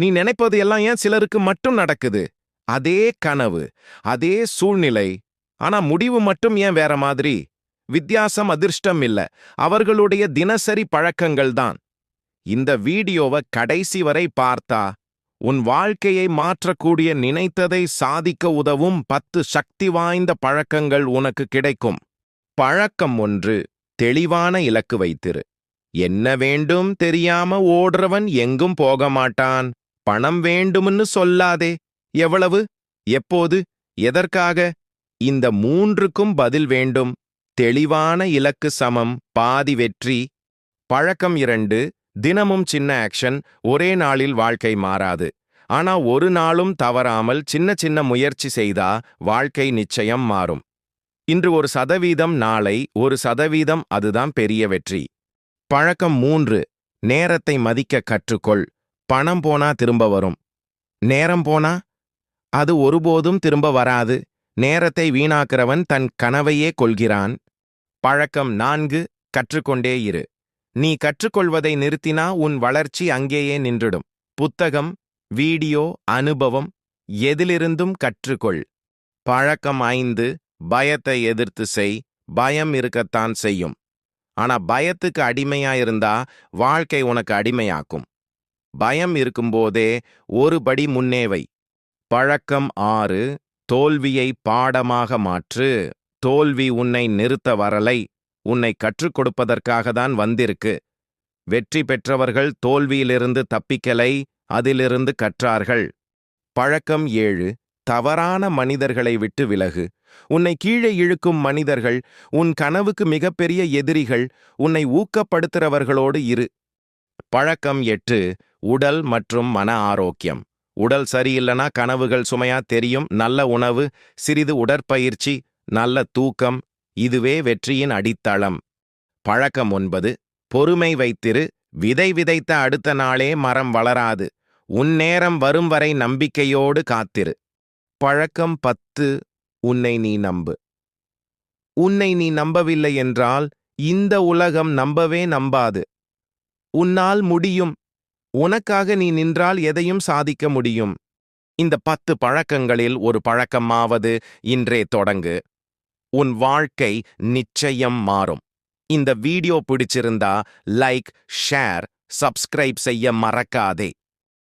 நீ நினைப்பது எல்லாம் ஏன் சிலருக்கு மட்டும் நடக்குது? அதே கனவு அதே சூழ்நிலை. ஆனா முடிவு மட்டும் ஏன் வேற மாதிரி? வித்தியாசம் அதிர்ஷ்டம் இல்ல. அவர்களுடைய தினசரி பழக்கங்கள் தான். இந்த வீடியோவை கடைசி வரை பார்த்தா உன் வாழ்க்கையை மாற்றக்கூடிய நினைத்ததை சாதிக்க உதவும் பத்து சக்தி வாய்ந்த பழக்கங்கள் உனக்கு கிடைக்கும். பழக்கம் ஒன்று தெளிவான இலக்கு வைத்திரு. என்ன வேண்டும் தெரியாம ஓடுறவன் எங்கும் போக மாட்டான். பணம் வேண்டும்னு சொல்லாதே. எவ்வளவு? எப்போது? எதற்காக? இந்த மூன்றுக்கும் பதில் வேண்டும். தெளிவான இலக்கு சமம். பாதி வெற்றி. பழக்கம் இரண்டு. தினமும் சின்ன ஆக்ஷன். ஒரே நாளில் வாழ்க்கை மாறாது. ஆனா ஒரு நாளும் தவறாமல் சின்ன சின்ன முயற்சி செய்தா வாழ்க்கை நிச்சயம் மாறும். இன்று ஒரு சதவீதம் நாளை ஒரு சதவீதம் அதுதான் பெரிய வெற்றி. பழக்கம் மூன்று. நேரத்தை மதிக்க கற்றுக்கொள். பணம் போனா திரும்ப வரும். நேரம் போனா அது ஒருபோதும் திரும்ப வராது. நேரத்தை வீணாக்கிறவன் தன் கனவையே கொள்கிறான். பழக்கம் நான்கு கற்றுக்கொண்டே இரு. நீ கற்றுக்கொள்வதை நிறுத்தினா உன் வளர்ச்சி அங்கேயே நின்றுடும். புத்தகம் வீடியோ அனுபவம் எதிலிருந்தும் கற்றுக்கொள். பழக்கம் ஐந்து பயத்தை எதிர்த்து செய். பயம் இருக்கத்தான் செய்யும். ஆனா பயத்துக்கு அடிமையா இருந்தா வாழ்க்கை உனக்கு அடிமையாக்கும். பயம் இருக்கும்போதே ஒரு படி முன்னேவை பழக்கம் ஆறு தோல்வியை பாடமாக மாற்று. தோல்வி உன்னை நிறுத்த வரலை. உன்னை கற்றுக் கொடுப்பதற்காக தான் வந்திருக்கு. வெற்றி பெற்றவர்கள் தோல்வியிலிருந்து தப்பிக்கலை அதிலிருந்து கற்றார்கள். பழக்கம் ஏழு தவறான மனிதர்களை விட்டு விலகு. உன்னை கீழே இழுக்கும் மனிதர்கள் உன் கனவுக்கு மிகப்பெரிய எதிரிகள் உன்னை ஊக்கப்படுத்துறவர்களோடு இரு. பழக்கம் எட்டு உடல் மற்றும் மன ஆரோக்கியம். உடல் சரியில்லைனா கனவுகள் சுமையா தெரியும். நல்ல உணவு சிறிது உடற்பயிற்சி நல்ல தூக்கம் இதுவே வெற்றியின் அடித்தளம். பழக்கம் ஒன்பது பொறுமை வைத்திரு. விதை விதைத்த அடுத்த நாளே மரம் வளராது. உன் நேரம் வரும் வரை நம்பிக்கையோடு காத்திரு. பழக்கம் பத்து உன்னை நீ நம்பு. உன்னை நீ நம்பவில்லை என்றால் இந்த உலகம் நம்பவே நம்பாது. உன்னால் முடியும். உனக்காக நீ நின்றால் எதையும் சாதிக்க முடியும். இந்த பத்து பழக்கங்களில் ஒரு பழக்கமாவது இன்றே தொடங்கு. உன் வாழ்க்கை நிச்சயம் மாறும். இந்த வீடியோ பிடிச்சிருந்தா லைக் ஷேர் சப்ஸ்கிரைப் செய்ய மறக்காதே.